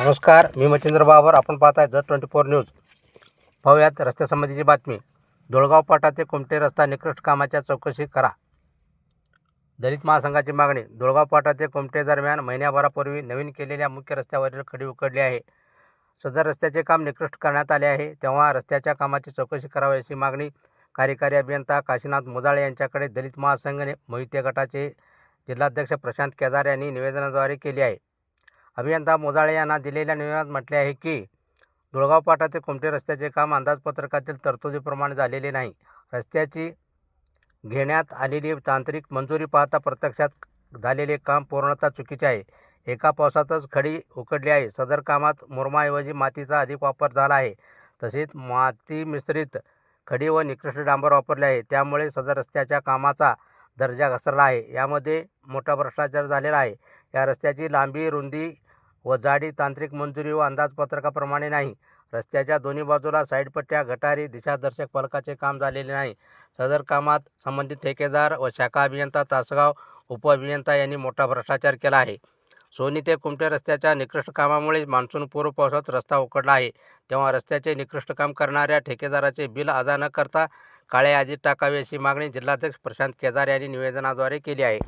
नमस्कार मी मच्छिंद्र बाबर. आपण पाहत आहे जत ट्वेंटी फोर न्यूज. पाहूयात रस्त्यासंबंधीची बातमी. दोळगाव पाटा ते कुमटे रस्ता निकृष्ट कामाच्या चौकशी करा. दलित महासंघाची मागणी. दोळगाव पाटा ते कुमटे दरम्यान महिन्याभरापूर्वी नवीन केलेल्या मुख्य रस्त्यावरील खडी उकडली आहे. सदर रस्त्याचे काम निकृष्ट करण्यात आले आहे. तेव्हा रस्त्याच्या कामाची चौकशी करावी अशी मागणी कार्यकारी अभियंता काशीनाथ मुदाळे यांच्याकडे दलित महासंघ मोहिते गटाचे जिल्हाध्यक्ष प्रशांत केदार यांनी निवेदनाद्वारे केली आहे. अभियंता मोदाळे यांना दिलेल्या निवेदनात म्हटले आहे की धुळगाव पाटा ते कुमटे रस्त्याचे काम अंदाजपत्रकातील तरतुदीप्रमाणे झालेले नाही. रस्त्याची घेण्यात आलेली तांत्रिक मंजुरी पाहता प्रत्यक्षात झालेले काम पूर्णतः चुकीचे आहे. एका पावसातच खडी उकडली आहे. सदर कामात मुरमाऐवजी मातीचा अधिक वापर झाला आहे. तसेच माती मिश्रित खडी व निकृष्ट डांबर वापरले आहे. त्यामुळे सदर रस्त्याच्या कामाचा दर्जा घसरला आहे. यामध्ये मोठा भ्रष्टाचार झालेला आहे. या रस्त्याची लांबी रुंदी व जाडी तांत्रिक मंजुरी व अंदाजपत्रकाप्रमाणे नाही. रस्त्याच्या दोन्ही बाजूला साईडपट्ट्या गटारी दिशादर्शक फलकाचे काम झालेले नाही. सदर कामात संबंधित ठेकेदार व शाखा अभियंता तासगाव उपअभियंता यांनी मोठा भ्रष्टाचार केला आहे. सोनी ते कुमटे रस्त्याच्या निकृष्ट कामामुळे मान्सून पूर्व पावसात रस्ता उकडला आहे. तेव्हा रस्त्याचे निकृष्ट काम करणाऱ्या ठेकेदाराचे बिल अदा न करता काळ्या यादीत टाकावे अशी मागणी जिल्हाध्यक्ष प्रशांत केदार यांनी निवेदनाद्वारे केली आहे.